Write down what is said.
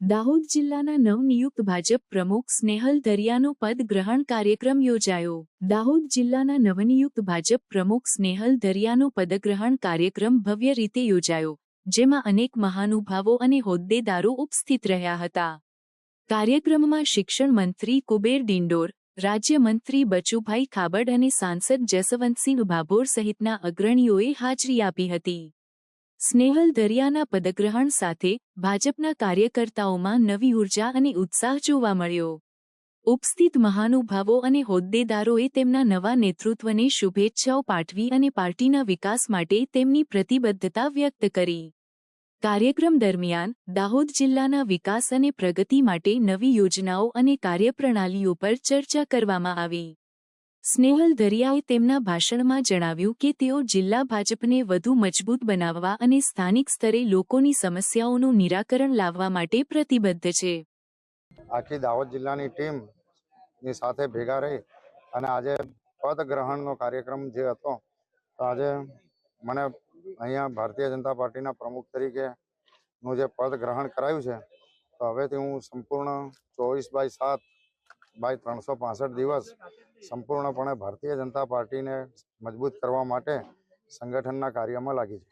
દાહોદ જિલ્લાના નવનિયુક્ત ભાજપ પ્રમુખ સ્નેહલ દરિયાનો પદ ગ્રહણ કાર્યક્રમ યોજાયો. દાહોદ જિલ્લાના નવનિયુક્ત ભાજપ પ્રમુખ સ્નેહલ દરિયાનો પદગ્રહણ કાર્યક્રમ ભવ્ય રીતે યોજાયો, જેમાં અનેક મહાનુભાવો અને હોદ્દેદારો ઉપસ્થિત રહ્યા હતા. કાર્યક્રમમાં શિક્ષણ મંત્રી કુબેર ડિંડોર રાજ્યમંત્રી બચુભાઈ ખાબડ અને સાંસદ જસવંતસિંહ ભાભોર સહિતના અગ્રણીઓએ હાજરી આપી હતી. સ્નેહલ દરિયાના પદગ્રહણ સાથે ભાજપના કાર્યકર્તાઓમાં નવી ઊર્જા અને ઉત્સાહ જોવા મળ્યો. ઉપસ્થિત મહાનુભાવો અને હોદ્દેદારોએ તેમના નવા નેતૃત્વને શુભેચ્છાઓ પાઠવી અને પાર્ટીના વિકાસ માટે તેમની પ્રતિબદ્ધતા વ્યક્ત કરી. કાર્યક્રમ દરમિયાન દાહોદ જિલ્લાના વિકાસ અને પ્રગતિ માટે નવી યોજનાઓ અને કાર્યપ્રણાલીઓ પર ચર્ચા કરવામાં આવી. સ્નેહલ દરિયાએ તેમના ભાષણમાં જણાવ્યું કે તેઓ જિલ્લા ભાજપને વધુ મજબૂત બનાવવા અને સ્થાનિક સ્તરે લોકોની સમસ્યાઓનું નિરાકરણ લાવવા માટે પ્રતિબદ્ધ છે. આખી દાહોદ જિલ્લાની ટીમની સાથે ભેગા રહી અને આજે પદ ગ્રહણનો કાર્યક્રમ જે હતો આજે મને અહીંયા ભારતીય જનતા પાર્ટીના પ્રમુખ તરીકે નું જે પદ ગ્રહણ કરાયું છે, તો હવેથી હું સંપૂર્ણ ચોવીસ બાય સાત બાય ત્રણસો દિવસ સંપૂર્ણપણે ભારતીય જનતા પાર્ટીને મજબૂત કરવા માટે સંગઠનના કાર્યમાં લાગી જઈશ